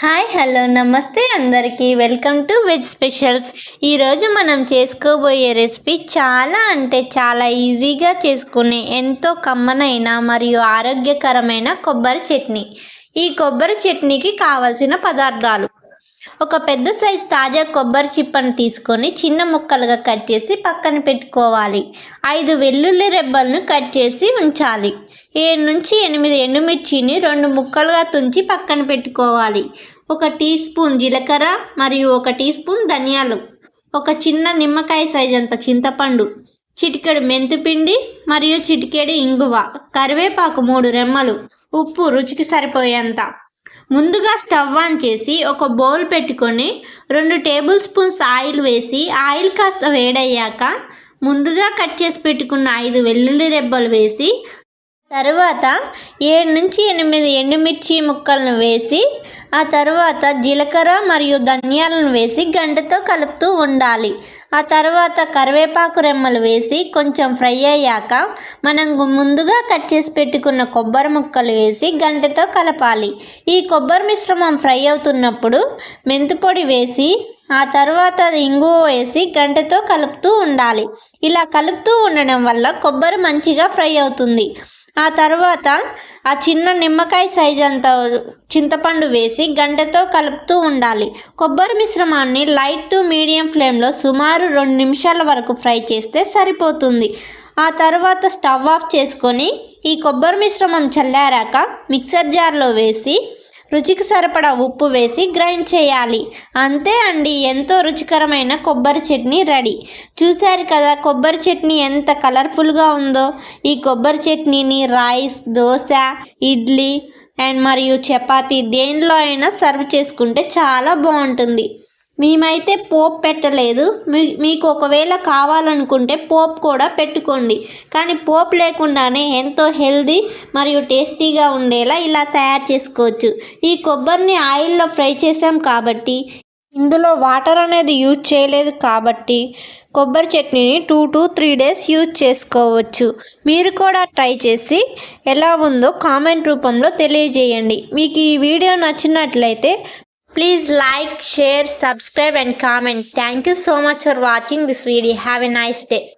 Hi hello నమస్తే అందరికీ. Welcome to veg specials. ఈరోజు మనం చేసుకోబోయే రెసిపీ చాలా అంటే చాలా ఈజీగా చేసుకునే ఎంతో కమ్మనైన మరియు ఆరోగ్యకరమైన కొబ్బరి చట్నీ. ఈ కొబ్బరి చట్నీకి కావలసిన పదార్థాలు ఒక పెద్ద సైజ్ తాజా కొబ్బరి చిప్పను తీసుకొని చిన్న ముక్కలుగా కట్ చేసి పక్కన పెట్టుకోవాలి. ఐదు వెల్లుల్లి రెబ్బలను కట్ చేసి ఉంచాలి. ఏడు నుంచి ఎనిమిది ఎండుమిర్చిని రెండు ముక్కలుగా తుంచి పక్కన పెట్టుకోవాలి. ఒక టీ స్పూన్ జీలకర్ర మరియు ఒక టీ స్పూన్ ధనియాలు. ఒక చిన్న నిమ్మకాయ సైజ్ అంత చింతపండు చిటికెడు మెంతిపిండి మరియు చిటికెడు ఇంగువ కరివేపాకు మూడు రెమ్మలు ఉప్పు రుచికి సరిపోయేంత. ముందుగా స్టవ్ ఆన్ చేసి ఒక బౌల్ పెట్టుకొని రెండు టేబుల్ స్పూన్స్ ఆయిల్ వేసి ఆయిల్ కాస్త వేడయ్యాక ముందుగా కట్ చేసి పెట్టుకున్న ఐదు వెల్లుల్లి రెబ్బలు వేసి తర్వాత ఏడు నుంచి ఎనిమిది ఎండుమిర్చి ముక్కలను వేసి ఆ తర్వాత జీలకర్ర మరియు ధనియాలను వేసి గంటతో కలుపుతూ ఉండాలి. ఆ తర్వాత కరివేపాకు రెమ్మలు వేసి కొంచెం ఫ్రై అయ్యాక మనం ముందుగా కట్ చేసి పెట్టుకున్న కొబ్బరి ముక్కలు వేసి గంటతో కలపాలి. ఈ కొబ్బరి మిశ్రమం ఫ్రై అవుతున్నప్పుడు మెంతిపొడి వేసి ఆ తర్వాత ఇంగువ వేసి గంటతో కలుపుతూ ఉండాలి. ఇలా కలుపుతూ ఉండడం వల్ల కొబ్బరి మంచిగా ఫ్రై అవుతుంది. ఆ తర్వాత ఆ చిన్న నిమ్మకాయ సైజ్ అంత చింతపండు వేసి గంటతో కలుపుతూ ఉండాలి. కొబ్బరి మిశ్రమాన్ని లైట్ టు మీడియం ఫ్లేమ్లో సుమారు రెండు నిమిషాల వరకు ఫ్రై చేస్తే సరిపోతుంది. ఆ తర్వాత స్టవ్ ఆఫ్ చేసుకొని ఈ కొబ్బరి మిశ్రమం చల్లారాక మిక్సర్ జార్లో వేసి రుచికి సరిపడా ఉప్పు వేసి గ్రైండ్ చేయాలి. అంతే అండి ఎంతో రుచికరమైన కొబ్బరి చట్నీ రెడీ. చూశారు కదా కొబ్బరి చట్నీ ఎంత కలర్ఫుల్గా ఉందో. ఈ కొబ్బరి చట్నీని రైస్ దోశ ఇడ్లీ అండ్ మరియు చపాతీ దేనిలో అయినా సర్వ్ చేసుకుంటే చాలా బాగుంటుంది. మేమైతే పోప్ పెట్టలేదు. మీ మీకు ఒకవేళ కావాలనుకుంటే పోప్ కూడా పెట్టుకోండి. కానీ పోప్ లేకుండానే ఎంతో హెల్దీ మరియు టేస్టీగా ఉండేలా ఇలా తయారు చేసుకోవచ్చు. ఈ కొబ్బరిని ఆయిల్లో ఫ్రై చేసాం కాబట్టి ఇందులో వాటర్ అనేది యూజ్ చేయలేదు కాబట్టి కొబ్బరి చట్నీని two to three days use చేసుకోవచ్చు. మీరు కూడా ట్రై చేసి ఎలా ఉందో కామెంట్ రూపంలో తెలియజేయండి. మీకు ఈ వీడియో నచ్చినట్లయితే Please like, share, subscribe and comment. Thank you so much for watching this video. Have a nice day.